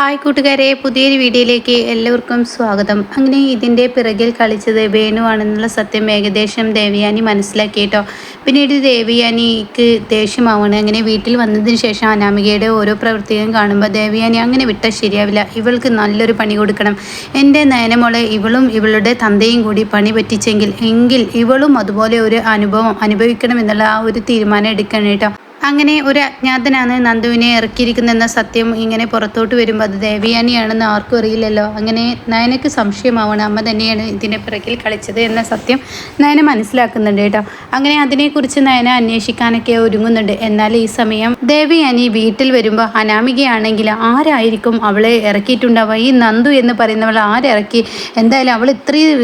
Hi കൂട്ടുകാരെ പുതിയൊരു വീഡിയോയിലേക്ക് എല്ലാവർക്കും സ്വാഗതം. അങ്ങനെ ഇതിന്റെ പിറകിൽ കളിച്ചത് വേണുവാണെന്നുള്ള സത്യം ഏകദേശം ദേവയാനി മനസ്സിലാക്കി കേട്ടോ പിന്നീട് ദേവയാനിക്ക് ദേഷ്യമാവാണ്. അങ്ങനെ വീട്ടിൽ വന്നതിന് ശേഷം അനാമികയുടെ ഓരോ പ്രവൃത്തിയും കാണുമ്പോൾ ദേവയാനി അങ്ങനെ വിട്ടാൽ ശരിയാവില്ല. ഇവൾക്ക് നല്ലൊരു പണി കൊടുക്കണം. എന്റെ നയനമോളെ ഇവളും ഇവളുടെ തന്തയും കൂടി പണി പറ്റിച്ചെങ്കിൽ എങ്കിൽ ഇവളും അതുപോലെ ഒരു അനുഭവം അനുഭവിക്കണം എന്നുള്ള ആ ഒരു തീരുമാനം എടുക്കണം കേട്ടോ. അങ്ങനെ ഒരു അജ്ഞാതനാണ് നന്ദുവിനെ ഇറക്കിയിരിക്കുന്നതെന്ന സത്യം ഇങ്ങനെ പുറത്തോട്ട് വരുമ്പോൾ അത് ദേവിയാനിയാണെന്ന് ആർക്കും അറിയില്ലല്ലോ. അങ്ങനെ നയനക്ക് സംശയമാവണം. അമ്മ തന്നെയാണ് ഇതിന്റെ പിറകിൽ കളിച്ചത് എന്ന സത്യം നയന മനസ്സിലാക്കുന്നുണ്ട് കേട്ടോ. അങ്ങനെ അതിനെക്കുറിച്ച് നയന അന്വേഷിക്കാനൊക്കെ ഒരുങ്ങുന്നുണ്ട്. എന്നാൽ ഈ സമയം ദേവിയാനി വീട്ടിൽ വരുമ്പോൾ അനാമികയാണെങ്കിൽ ആരായിരിക്കും അവളെ ഇറക്കിയിട്ടുണ്ടാവുക? ഈ നന്ദു എന്ന് പറയുന്നവൾ ആരിറക്കി എന്തായാലും അവൾ ഇത്രയും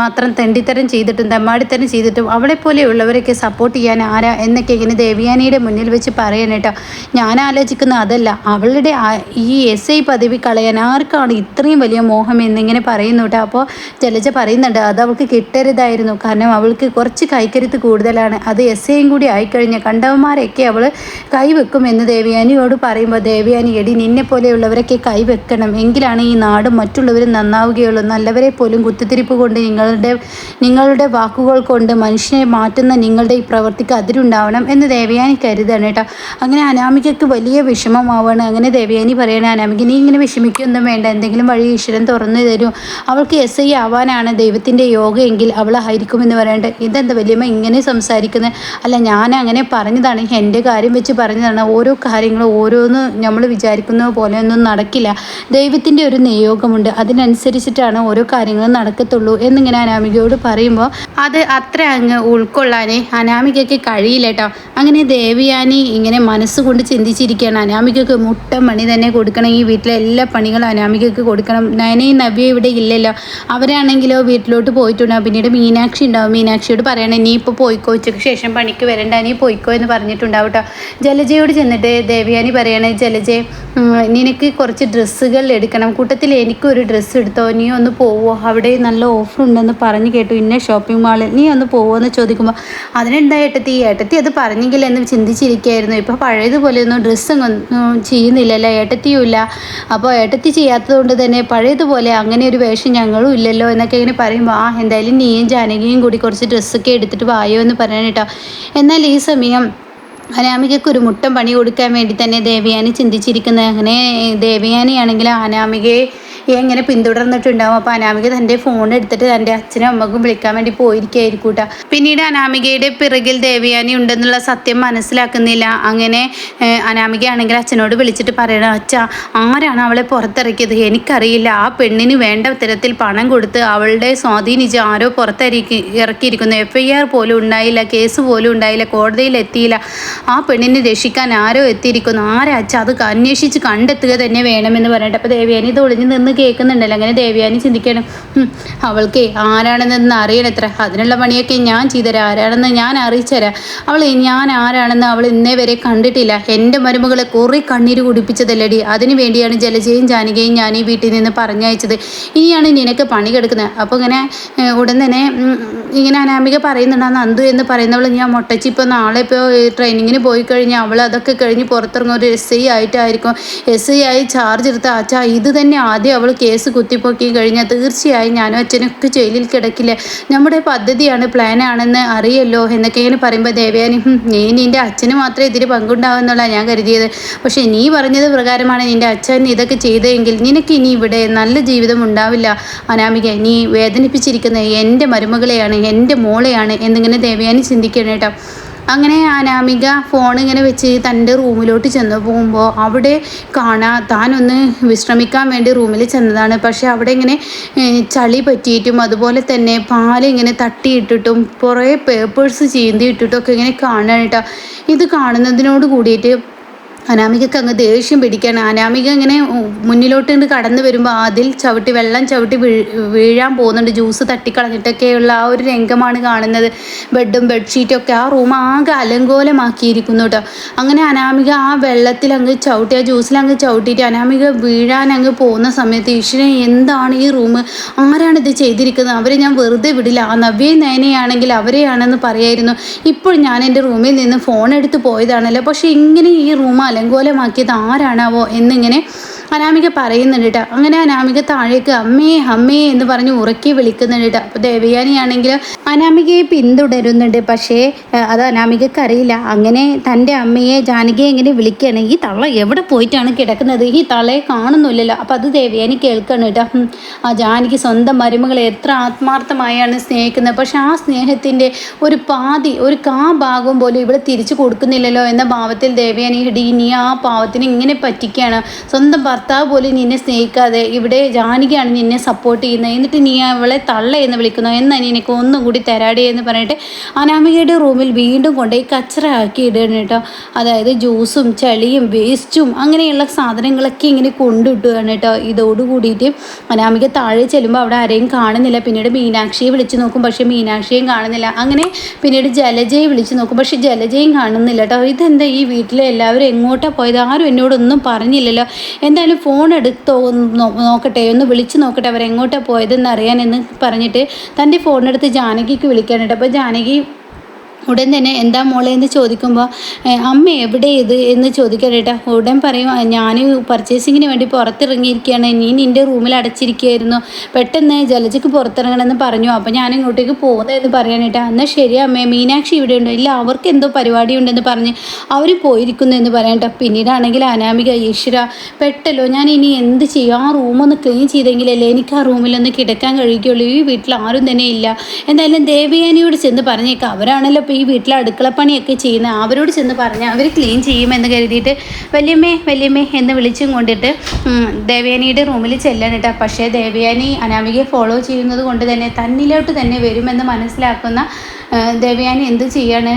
മാത്രം തെണ്ടിത്തരം ചെയ്തിട്ടും തെമ്മാടിത്തരം ചെയ്തിട്ടും അവളെപ്പോലെയുള്ളവരൊക്കെ സപ്പോർട്ട് ചെയ്യാൻ ആരാ? എന്നൊക്കെ ഇങ്ങനെ ദേവിയാനിയുടെ മുന്നിൽ വെച്ച് പറയണം കേട്ടോ ഞാൻ ആലോചിക്കുന്ന അതല്ല. അവളുടെ ഈ എസ് ഐ പദവി കളയാൻ ആർക്കാണ് ഇത്രയും വലിയ മോഹം എന്നിങ്ങനെ പറയുന്നു കേട്ടോ അപ്പോൾ ജലജ പറയുന്നുണ്ട് അത് അവൾക്ക് കിട്ടരുതായിരുന്നു. കാരണം അവൾക്ക് കുറച്ച് കൈക്കരുത്ത് കൂടുതലാണ്. അത് എസ് ഐയും കൂടി ആയിക്കഴിഞ്ഞാൽ കണ്ടവന്മാരൊക്കെ അവൾ കൈവെക്കും എന്ന് ദേവയാനിയോട് പറയുമ്പോൾ ദേവയാനി എടി നിന്നെ പോലെയുള്ളവരൊക്കെ കൈവെക്കണം. എങ്കിലാണ് ഈ നാടും മറ്റുള്ളവരും നന്നാവുകയുള്ളൂ. നല്ലവരെ പോലും കുത്തിത്തിരിപ്പ് കൊണ്ട് നിങ്ങളുടെ നിങ്ങളുടെ വാക്കുകൾ കൊണ്ട് മനുഷ്യനെ മാറ്റുന്ന നിങ്ങളുടെ ഈ പ്രവൃത്തിക്ക് അതിരുണ്ടാവണം എന്ന് ദേവയാനി കരുതാണ് കേട്ടോ. അങ്ങനെ അനാമികയ്ക്ക് വലിയ വിഷമമാവാണ്. അങ്ങനെ ദേവയാനി പറയണേ അനാമിക നീ ഇങ്ങനെ വിഷമിക്കൊന്നും വേണ്ട. എന്തെങ്കിലും വഴി ഈശ്വരൻ തുറന്നു തരും. അവൾക്ക് എസ് ഐ ആവാനാണ് ദൈവത്തിന്റെ യോഗമെങ്കിൽ അവളായിരിക്കുമെന്ന് പറയേണ്ടത് ഇതെന്താ വലിയമ്മ ഇങ്ങനെ സംസാരിക്കുന്നത് അല്ല ഞാൻ അങ്ങനെ പറഞ്ഞതാണ്. എന്റെ കാര്യം വെച്ച് പറഞ്ഞതാണ്. ഓരോ കാര്യങ്ങളും ഓരോന്ന് നമ്മൾ വിചാരിക്കുന്ന പോലെ ഒന്നും നടക്കില്ല. ദൈവത്തിന്റെ ഒരു നിയോഗമുണ്ട്. അതിനനുസരിച്ചിട്ടാണ് ഓരോ കാര്യങ്ങളും നടക്കത്തുള്ളൂ എന്നിങ്ങനെ അനാമികയോട് പറയുമ്പോൾ അത് അത്ര അങ്ങ് ഉൾക്കൊള്ളാനേ അനാമികയ്ക്ക് കഴിയില്ല കേട്ടോ. അങ്ങനെ ദേവിയാനി ഇങ്ങനെ മനസ്സുകൊണ്ട് ചിന്തിച്ചിരിക്കുകയാണ്. അനാമികക്ക് മുട്ട മണി തന്നെ കൊടുക്കണം. ഈ വീട്ടിലെ എല്ലാ പണികളും അനാമികക്ക് കൊടുക്കണം. നയനയും നവ്യ ഇവിടെ ഇല്ലല്ലോ. അവരാണെങ്കിലോ വീട്ടിലോട്ട് പോയിട്ടുണ്ടാവും പിന്നീട് മീനാക്ഷി ഉണ്ടാവും. മീനാക്ഷിയോട് പറയണേ നീ ഇപ്പോൾ പോയിക്കോ. ഉച്ചയ്ക്ക് ശേഷം പണിക്ക് വരണ്ട. നീ പോയിക്കോ എന്ന് പറഞ്ഞിട്ടുണ്ടാവും കേട്ടോ ജലജയോട് ചെന്നിട്ട് ദേവയാനി പറയണേ ജലജയെ നിനക്ക് കുറച്ച് ഡ്രസ്സുകൾ എടുക്കണം. കൂട്ടത്തിൽ എനിക്കൊരു ഡ്രസ്സ് എടുത്തോ? നീ ഒന്ന് പോവോ? അവിടെ നല്ല ഓഫർ ഉണ്ടെന്ന് പറഞ്ഞു കേട്ടു. ഇന്ന ഷോപ്പിംഗ് മാളിൽ നീ ഒന്ന് പോവോ എന്ന് ചോദിക്കുമ്പോൾ അതിനെന്താ ഏട്ടത്തി? ഏട്ടത്തി അത് പറഞ്ഞെങ്കിൽ എന്ന് ചിന്തിച്ചിരിക്കുകയായിരുന്നു ഇപ്പോൾ പഴയതുപോലെയൊന്നും ഡ്രസ്സ് ഒന്നും ചെയ്യുന്നില്ലല്ലോ ഏട്ടത്തിയും ഇല്ല. അപ്പോൾ ഏട്ടത്തി ചെയ്യാത്തതുകൊണ്ട് തന്നെ പഴയതുപോലെ അങ്ങനെ ഒരു വേഷം ഞങ്ങളും ഇല്ലല്ലോ എന്നൊക്കെ ഇങ്ങനെ പറയുമ്പോൾ ആ എന്തായാലും നീയും ജാനകിയും കൂടി കുറച്ച് ഡ്രസ്സൊക്കെ എടുത്തിട്ട് വായോ എന്ന് പറയാൻ കേട്ടോ. എന്നാൽ ഈ സമയം അനാമികയ്ക്ക് ഒരു മുട്ടം പണി കൊടുക്കാൻ വേണ്ടി തന്നെ ദേവയാനി ചിന്തിച്ചിരിക്കുന്നത്. അങ്ങനെ ദേവയാനിയാണെങ്കിൽ അനാമികയെ എങ്ങനെ പിന്തുടർന്നിട്ടുണ്ടാവും? അപ്പോൾ അനാമിക തന്റെ ഫോൺ എടുത്തിട്ട് തന്റെ അച്ഛനും അമ്മക്കും വിളിക്കാൻ വേണ്ടി പോയിരിക്കായിരിക്കും പിന്നീട് അനാമികയുടെ പിറകിൽ ദേവയാനി ഉണ്ടെന്നുള്ള സത്യം മനസ്സിലാക്കുന്നില്ല. അങ്ങനെ അനാമികയാണെങ്കിൽ അച്ഛനോട് വിളിച്ചിട്ട് പറയണം അച്ഛ ആരാണ് അവളെ പുറത്തിറക്കിയത്? എനിക്കറിയില്ല. ആ പെണ്ണിന് വേണ്ട തരത്തിൽ പണം കൊടുത്ത് അവളുടെ സ്വാധീനിച്ച് ആരോ പുറത്തിറക്കി ഇറക്കിയിരിക്കുന്നു. എഫ് ഐ ആർ പോലും ഉണ്ടായില്ല കേസ് പോലും ഉണ്ടായില്ല കോടതിയിൽ എത്തിയില്ല. ആ പെണ്ണിനെ രക്ഷിക്കാൻ ആരോ എത്തിയിരിക്കുന്നു. ആരാ അച്ഛ അത് അന്വേഷിച്ച് കണ്ടെത്തുക തന്നെ വേണമെന്ന് പറഞ്ഞിട്ട്. അപ്പോൾ ദേവയാനി ഇത് ഒളിഞ്ഞു നിന്ന് കേൾക്കുന്നുണ്ടല്ലോ. അങ്ങനെ ദേവ്യാനി ചിന്തിക്കണം അവൾക്കേ ആരാണെന്ന് അറിയണത്ര? അതിനുള്ള പണിയൊക്കെ ഞാൻ ചെയ്തുതരാം. ആരാണെന്ന് ഞാൻ അറിയിച്ചുതരാം. അവൾ ഞാൻ ആരാണെന്ന് അവൾ ഇന്നേ വരെ കണ്ടിട്ടില്ല. എന്റെ മരുമകളെ കുറി കണ്ണീര് കുടിപ്പിച്ചതല്ലടി. അതിനു വേണ്ടിയാണ് ജലജയും ജാനികയും ഞാൻ ഈ വീട്ടിൽ നിന്ന് പറഞ്ഞയച്ചത്. ഇനിയാണ് നിനക്ക് പണി കിടക്കുന്നത്. അപ്പോൾ ഇങ്ങനെ ഉടൻ തന്നെ ഇങ്ങനെ അനാമിക പറയുന്നുണ്ട്. ആ നന്ദു എന്ന് പറയുന്നവൾ ഞാൻ മുട്ടച്ചി നാളെ ഇപ്പോൾ ട്രെയിനിങ്ങിന് പോയി കഴിഞ്ഞാൽ അവൾ അതൊക്കെ കഴിഞ്ഞ് പുറത്തിറങ്ങും ഒരു എസ് ഐ ആയിട്ടായിരിക്കും. എസ് ഐ ആയി ചാർജ് എടുത്ത അച്ഛാ ഇത് തന്നെ ആദ്യം അവൾ കേസ് കുത്തിപ്പൊക്കി കഴിഞ്ഞാൽ തീർച്ചയായും ഞാനും അച്ഛനൊക്കെ ജയിലിൽ കിടക്കില്ല. നമ്മുടെ പദ്ധതിയാണ് പ്ലാനാണെന്ന് അറിയല്ലോ എന്നൊക്കെ ഇങ്ങനെ പറയുമ്പോൾ ദേവയാനി "ഹും, നീ നിന്റെ അച്ഛന് മാത്രമേ ഇതിൽ പങ്കുണ്ടാവുന്നുള്ള ഞാൻ കരുതിയത്. പക്ഷേ നീ പറഞ്ഞത് പ്രകാരമാണ് നിന്റെ അച്ഛൻ ഇതൊക്കെ ചെയ്തതെങ്കിൽ നിനക്ക് ഇനി ഇവിടെ നല്ല ജീവിതം ഉണ്ടാവില്ല. അനാമിക നീ വേദനിപ്പിച്ചിരിക്കുന്ന എന്റെ മരുമകളെയാണ് എന്റെ മോളെയാണ് എന്നിങ്ങനെ ദേവയാനി ചിന്തിക്കണം കേട്ടോ. അങ്ങനെ അനാമിക ഫോൺ ഇങ്ങനെ വെച്ച് തന്റെ റൂമിലോട്ട് ചെന്ന് പോകുമ്പോൾ അവിടെ കാണാൻ താനൊന്ന് വിശ്രമിക്കാൻ വേണ്ടി റൂമിൽ ചെന്നതാണ്. പക്ഷേ അവിടെ ഇങ്ങനെ ചളി പറ്റിയിട്ടും അതുപോലെ തന്നെ പാൽ ഇങ്ങനെ തട്ടിയിട്ടിട്ടും കുറേ പേപ്പേഴ്സ് ചീന്തി ഇട്ടിട്ടും ഒക്കെ ഇങ്ങനെ കാണാനായിട്ടാണ് ഇത് കാണുന്നതിനോട് കൂടിയിട്ട് അനാമികക്ക് അങ്ങ് ദേഷ്യം പിടിക്കാണ്. അനാമിക ഇങ്ങനെ മുന്നിലോട്ട് കണ്ട് കടന്നു വരുമ്പോൾ അതിൽ ചവിട്ടി വെള്ളം ചവിട്ടി വീഴാൻ പോകുന്നുണ്ട്. ജ്യൂസ് തട്ടിക്കളഞ്ഞിട്ടൊക്കെയുള്ള ആ ഒരു രംഗമാണ് കാണുന്നത്. ബെഡും ബെഡ്ഷീറ്റും ഒക്കെ ആ റൂം ആകെ അലങ്കോലമാക്കിയിരിക്കുന്നു കേട്ടോ അങ്ങനെ അനാമിക ആ വെള്ളത്തിൽ അങ്ങ് ചവിട്ടി ആ ജ്യൂസിൽ അങ്ങ് ചവിട്ടിയിട്ട് അനാമിക വീഴാൻ അങ്ങ് പോകുന്ന സമയത്ത് ഈശ്വരൻ എന്താണ് ഈ റൂം? ആരാണ് ഇത് ചെയ്തിരിക്കുന്നത്? അവരെ ഞാൻ വെറുതെ വിടില്ല. ആ നവ്യ നയനയാണെങ്കിൽ അവരെയാണെന്ന് പറയായിരുന്നു. ഇപ്പോൾ ഞാൻ എന്റെ റൂമിൽ നിന്ന് ഫോൺ എടുത്ത് പോയതാണല്ലോ. പക്ഷേ ഇങ്ങനെ ഈ റൂം അലങ്കോലമാക്കിയത് ആരാണാവോ എന്നിങ്ങനെ അനാമിക പറയുന്നുണ്ട് കേട്ടോ. അങ്ങനെ അനാമിക താഴേക്ക് അമ്മേ അമ്മേ എന്ന് പറഞ്ഞ് ഉറക്കി വിളിക്കുന്നുണ്ട് കേട്ടോ. അപ്പോൾ ദേവയാനിയാണെങ്കിൽ അനാമികയെ പിന്തുടരുന്നുണ്ട്. പക്ഷേ അത് അനാമികക്ക് അറിയില്ല. അങ്ങനെ തന്റെ അമ്മയെ ജാനകിയെ എങ്ങനെ വിളിക്കുകയാണ്. ഈ തള്ള എവിടെ പോയിട്ടാണ് കിടക്കുന്നത്? ഈ തള്ളയെ കാണുന്നില്ലല്ലോ അപ്പം അത് ദേവയാനി കേൾക്കണം കേട്ടോ. ആ ജാനകി സ്വന്തം മരുമകളെ എത്ര ആത്മാർത്ഥമായാണ് സ്നേഹിക്കുന്നത്. പക്ഷെ ആ സ്നേഹത്തിന്റെ ഒരു പാതി ഒരു കാ ഭാഗം പോലും ഇവിടെ തിരിച്ചു കൊടുക്കുന്നില്ലല്ലോ എന്ന ഭാവത്തിൽ ദേവയാനി ഇടി ആ പാവത്തിന് ഇങ്ങനെ പറ്റിക്കുകയാണ്. സ്വന്തം ഭർത്താവ് പോലും നിന്നെ സ്നേഹിക്കാതെ ഇവിടെ ജാനകിയാണ് നിന്നെ സപ്പോർട്ട് ചെയ്യുന്നത്. എന്നിട്ട് നീ അവളെ തള്ള എന്ന് വിളിക്കുന്നു. എന്നാൽ നിനക്ക് ഒന്നും കൂടി തരാടി എന്ന് പറഞ്ഞിട്ട് അനാമികയുടെ റൂമിൽ വീണ്ടും കൊണ്ടുപോയി കച്ചറ ആക്കി ഇടുകയാണ് കേട്ടോ. അതായത് ജ്യൂസും ചളിയും വേസ്റ്റും അങ്ങനെയുള്ള സാധനങ്ങളൊക്കെ ഇങ്ങനെ കൊണ്ടിട്ടുകയാണ് കേട്ടോ. ഇതോടുകൂടിയിട്ട് അനാമിക താഴെ ചെല്ലുമ്പോൾ അവിടെ ആരെയും കാണുന്നില്ല. പിന്നീട് മീനാക്ഷിയെ വിളിച്ച് നോക്കും. പക്ഷേ മീനാക്ഷിയും കാണുന്നില്ല. അങ്ങനെ പിന്നീട് ജലജയെ വിളിച്ച് നോക്കും. പക്ഷേ ജലജയും കാണുന്നില്ല കേട്ടോ. ഇതെന്താ ഈ വീട്ടിലെ എല്ലാവരും എങ്ങോട്ടാണ് പോയത്? ആരും എന്നോടൊന്നും പറഞ്ഞില്ലല്ലോ. എന്തായാലും ഫോൺ എടുത്തോ നോക്കട്ടെ. ഒന്ന് വിളിച്ച് നോക്കട്ടെ. അവരെങ്ങോട്ടാണ് പോയതെന്ന് അറിയാനെന്ന് പറഞ്ഞിട്ട് തന്റെ ഫോണെടുത്ത് ജാനകിക്ക് വിളിക്കാനുണ്ട് അപ്പോൾ ജാനകി ഉടൻ തന്നെ എന്താ മോളെ എന്ന് ചോദിക്കുമ്പോൾ അമ്മ എവിടെ ഇത്? എന്ന് ചോദിക്കട്ടെ ഉടൻ പറയും ഞാൻ പർച്ചേസിങ്ങിന് വേണ്ടി പുറത്തിറങ്ങിയിരിക്കുകയാണ്. നീ നിന്റെ റൂമിൽ അടച്ചിരിക്കുകയായിരുന്നു. പെട്ടെന്ന് ജലജയ്ക്ക് പുറത്തിറങ്ങണമെന്ന് പറഞ്ഞു. അപ്പോൾ ഞാൻ ഇങ്ങോട്ടേക്ക് പോകുന്നതെന്ന് പറയാനായിട്ട് എന്നാൽ ശരി അമ്മേ മീനാക്ഷി ഇവിടെ ഉണ്ടോ? ഇല്ല അവർക്ക് എന്തോ പരിപാടി ഉണ്ടെന്ന് പറഞ്ഞ് അവർ പോയിരിക്കുന്നു എന്ന് പറയാനട്ടോ പിന്നീടാണെങ്കിൽ അനാമിക ഈശ്വര പെട്ടല്ലോ ഞാൻ ഇനി എന്ത് ചെയ്യും? ആ റൂമൊന്ന് ക്ലീൻ ചെയ്തെങ്കിലല്ലേ എനിക്ക് ആ റൂമിലൊന്ന് കിടക്കാൻ കഴിയുകയുള്ളൂ. ഈ വീട്ടിൽ ആരും തന്നെ ഇല്ല. എന്തായാലും ദേവയാനിയോട് ചെന്ന് പറഞ്ഞേക്കാം. അവരാണല്ലോ ഈ വീട്ടിലെ അടുക്കളപ്പണിയൊക്കെ ചെയ്യുന്ന അവരോട് ചെന്ന് പറഞ്ഞ് അവർ ക്ലീൻ ചെയ്യുമെന്ന് കരുതിയിട്ട് വല്യമ്മേ വല്യമ്മേ എന്ന് വിളിച്ചും കൊണ്ടിട്ട് ദേവയാനിയുടെ റൂമിൽ ചെല്ലണം പക്ഷേ ദേവയാനി അനാമികയെ ഫോളോ ചെയ്യുന്നത് കൊണ്ട് തന്നെ തന്നിലോട്ട് തന്നെ വരുമെന്ന് മനസ്സിലാക്കുന്ന ദേവയാനി എന്ത് ചെയ്യാണ്?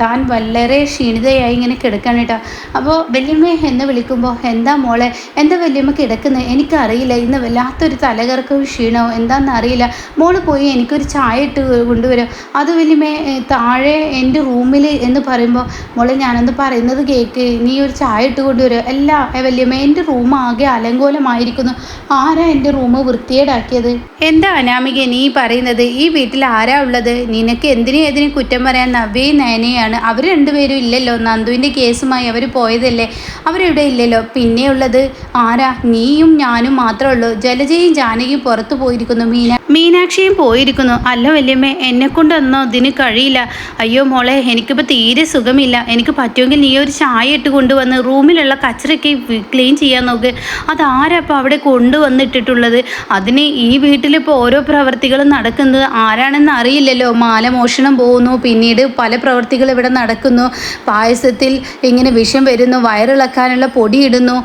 താൻ വളരെ ക്ഷീണിതയായി ഇങ്ങനെ കിടക്കാണ് കേട്ടോ. അപ്പോൾ വല്യമ്മ എന്ന് വിളിക്കുമ്പോൾ എന്താ മോളെ എന്താ വല്യമ്മ കിടക്കുന്നത് എനിക്കറിയില്ല ഇന്ന് വല്ലാത്തൊരു തലകറക്കവും ക്ഷീണവും എന്താണെന്ന് അറിയില്ല. മോൾ പോയി എനിക്കൊരു ചായ ഇട്ട് കൊണ്ടുവരും. അത് വല്യമ്മ താഴെ എന്റെ റൂമിൽ എന്ന് പറയുമ്പോൾ മോളെ ഞാനൊന്ന് പറയുന്നത് കേക്ക്. നീ ഒരു ചായ ഇട്ട് കൊണ്ടുവരും. അല്ല വല്യമ്മ എന്റെ റൂം ആകെ അലങ്കോലമായിരിക്കുന്നു. ആരാ എന്റെ റൂം വൃത്തിയേടാക്കിയത് എന്താ അനാമിക നീ പറയുന്നത്? ഈ വീട്ടിൽ ആരാ ഉള്ളത്? നിനക്ക് എന്തിനു ഏതിനും കുറ്റം പറയാൻ നവ്യയും നയനയാണ്. അവർ രണ്ടുപേരും ഇല്ലല്ലോ. നന്ദുവിന്റെ കേസുമായി അവർ പോയതല്ലേ? അവരിവിടെ ഇല്ലല്ലോ. പിന്നെയുള്ളത് ആരാ? നീയും ഞാനും മാത്രമേ ഉള്ളൂ. ജലജയും ജാനകിയും പുറത്തു പോയിരിക്കുന്നു. മീന മീനാക്ഷിയും പോയിരിക്കുന്നു. അല്ല വല്യമ്മേ എന്നെ കൊണ്ടൊന്നോ ഇതിന് കഴിയില്ല. അയ്യോ മോളെ എനിക്കിപ്പോൾ തീരെ സുഖമില്ല. എനിക്ക് പറ്റുമെങ്കിൽ നീ ഒരു ചായ ഇട്ട് കൊണ്ടുവന്ന് റൂമിലുള്ള കച്ചറയ്ക്ക് ക്ലീൻ ചെയ്യാൻ നോക്ക്. അതാരാ ഇപ്പോൾ അവിടെ കൊണ്ടുവന്നിട്ടിട്ടുള്ളത്? അതിന് ഈ വീട്ടിലിപ്പോൾ ഓരോ പ്രവർത്തികളും നടക്കുന്നത് ആരാണെന്ന് അറിയില്ലല്ലോ. മാലമോഷണം പോകുന്നു പിന്നീട് പല പ്രവർത്തികൾ ഇവിടെ നടക്കുന്നു. പായസത്തിൽ ഇങ്ങനെ വിഷം വരുന്നു വയറിളക്കാനുള്ള പൊടി ഇടുന്നു.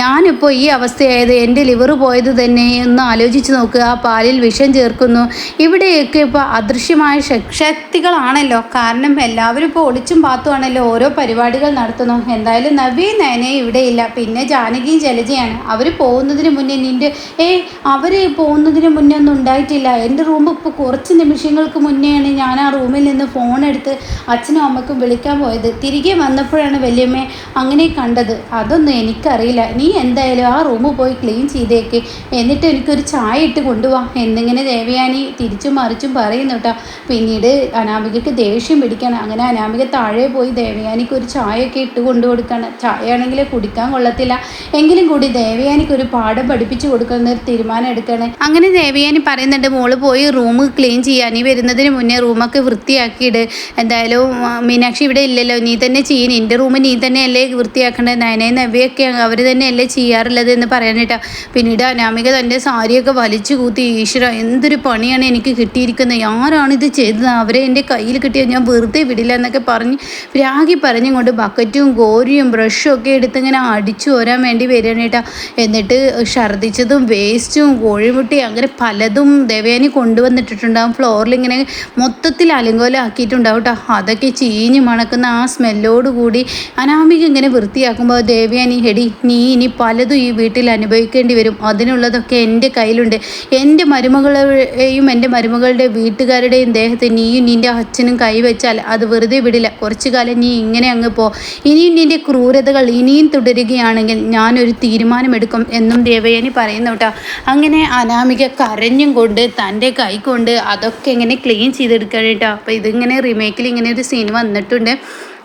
ഞാനിപ്പോൾ ഈ അവസ്ഥയായത് എന്റെ ലിവർ പോയത് തന്നെ ഒന്ന് ആലോചിച്ച് നോക്കുക ആ പാലിൽ വിഷം ചേർക്കുന്നു. ഇവിടെയൊക്കെ ഇപ്പോൾ അദൃശ്യമായ ശക്തികളാണല്ലോ. കാരണം എല്ലാവരും ഇപ്പോൾ ഒളിച്ചും പാത്തുമാണല്ലോ ഓരോ പരിപാടികൾ നടത്തുന്നു. എന്തായാലും നവീൻ നയനെ ഇവിടെയില്ല. പിന്നെ ജാനകിയും ജലജയാണ് അവർ പോകുന്നതിന് മുന്നേ നിന്റെ ഏ അവർ പോകുന്നതിന് മുന്നേ ഒന്നും ഉണ്ടായിട്ടില്ല. എന്റെ റൂം ഇപ്പോൾ കുറച്ച് നിമിഷങ്ങൾക്ക് മുന്നെയാണ് ഞാൻ ആ റൂമിൽ നിന്ന് ഫോൺ എടുത്ത് അച്ഛനും അമ്മക്കും വിളിക്കാൻ പോയത്. തിരികെ വന്നപ്പോഴാണ് വല്യമ്മ അങ്ങനെ കണ്ടത്. അതൊന്നും എനിക്കറിയില്ല. നീ എന്തായാലും ആ റൂം പോയി ക്ലീൻ ചെയ്തേക്ക്. എന്നിട്ട് എനിക്കൊരു ചായ ഇട്ട് കൊണ്ടുപോകാം എന്നിങ്ങനെ ദേവയാനി തിരിച്ചും മറിച്ചും പറയുന്നു കേട്ടോ. പിന്നീട് അനാമികയ്ക്ക് ദേഷ്യം പിടിക്കണം അങ്ങനെ അനാമിക താഴെ പോയി ദേവയാനിക്ക് ഒരു ചായയൊക്കെ ഇട്ട് കൊണ്ടു കൊടുക്കണം ചായ ആണെങ്കിൽ കുടിക്കാൻ കൊള്ളത്തില്ല. എങ്കിലും കൂടി ദേവയാനിക്ക് ഒരു പാഠം പഠിപ്പിച്ചു കൊടുക്കുന്ന ഒരു തീരുമാനം എടുക്കണേ. അങ്ങനെ ദേവയാനി പറയുന്നുണ്ട് മോൾ പോയി റൂം ക്ലീൻ ചെയ്യാൻ നീ വരുന്നതിന് മുന്നേ റൂമൊക്കെ വൃത്തിയാക്കിയിട്. എന്തായാലും മീനാക്ഷി ഇവിടെ ഇല്ലല്ലോ. നീ തന്നെ ചെയ്യും. നിന്റെ റൂം നീ തന്നെയല്ലേ വൃത്തിയാക്കേണ്ടത് നയനയും നവ്യൊക്കെ അവർ തന്നെയല്ലേ ചെയ്യാറുള്ളത് എന്ന് പറയാനിട്ടാ പിന്നീട് അനാമിക തന്റെ സാരിയൊക്കെ വലിച്ചു കൂത്തി ഈശ്വര എന്തൊരു പണിയാണ് എനിക്ക് കിട്ടിയിരിക്കുന്നത്? ആരാണ് ഇത് ചെയ്തത്? അവരെ എന്റെ കയ്യിൽ കിട്ടിയത് ഞാൻ വെറുതെ വിടില്ല എന്നൊക്കെ പറഞ്ഞ് രാഗി പറഞ്ഞുകൊണ്ട് ബക്കറ്റും ഗോരിയും ബ്രഷും ഒക്കെ എടുത്ത് ഇങ്ങനെ അടിച്ചു വരാൻ വേണ്ടി വരികയാണ് എന്നിട്ട് ഛർദ്ദിച്ചതും വേസ്റ്റും കോഴിമുട്ടി അങ്ങനെ പലതും ദേവയാനി കൊണ്ടുവന്നിട്ടിട്ടുണ്ടാകും ഫ്ലോറിൽ ഇങ്ങനെ മൊത്തത്തിൽ അലങ്കോലാക്കിയിട്ടുണ്ടാവും കേട്ടോ. അതൊക്കെ ചീഞ്ഞ് മണക്കുന്ന ആ സ്മെല്ലോട് കൂടി അനാമിക ഇങ്ങനെ വൃത്തിയാക്കുമ്പോൾ ദേവയാനി ഹെടി നീ ഇനി പലതും ഈ വീട്ടിൽ അനുഭവിക്കേണ്ടി വരും. അതിനുള്ളതൊക്കെ എന്റെ കയ്യിലുണ്ട്. എന്റെ മരുമകളെയും എന്റെ മരുമകളുടെ വീട്ടുകാരുടെയും ദേഹത്ത് നീയും നിന്റെ അച്ഛനും കൈവച്ചാൽ അത് വെറുതെ വിടില്ല. കുറച്ചു കാലം നീ ഇങ്ങനെ അങ്ങ് പോ. ഇനിയും നിന്റെ ക്രൂരതകൾ ഇനിയും തുടരുകയാണെങ്കിൽ ഞാനൊരു തീരുമാനമെടുക്കും എന്നും ദേവയാനി പറയുന്നു കേട്ടോ. അങ്ങനെ അനാമിക കരഞ്ഞും കൊണ്ട് തന്റെ കൈ കൊണ്ട് അതൊക്കെ ഇങ്ങനെ ക്ലീൻ ചെയ്തെടുക്കണം കേട്ടോ. അപ്പോൾ ഇതിങ്ങനെ റീമേക്കിൽ ഇങ്ങനെ ഒരു സീൻ വന്നിട്ടുണ്ട്.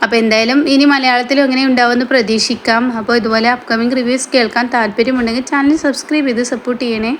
അപ്പോൾ എന്തായാലും ഇനി മലയാളത്തിലും എങ്ങനെ ഉണ്ടാവുമെന്ന് പ്രതീക്ഷിക്കാം. അപ്പോൾ ഇതുപോലെ അപ്കമിങ് റിവ്യൂസ് കേൾക്കാൻ താല്പര്യമുണ്ടെങ്കിൽ ചാനൽ സബ്സ്ക്രൈബ് ചെയ്ത് സപ്പോർട്ട് ചെയ്യണേ.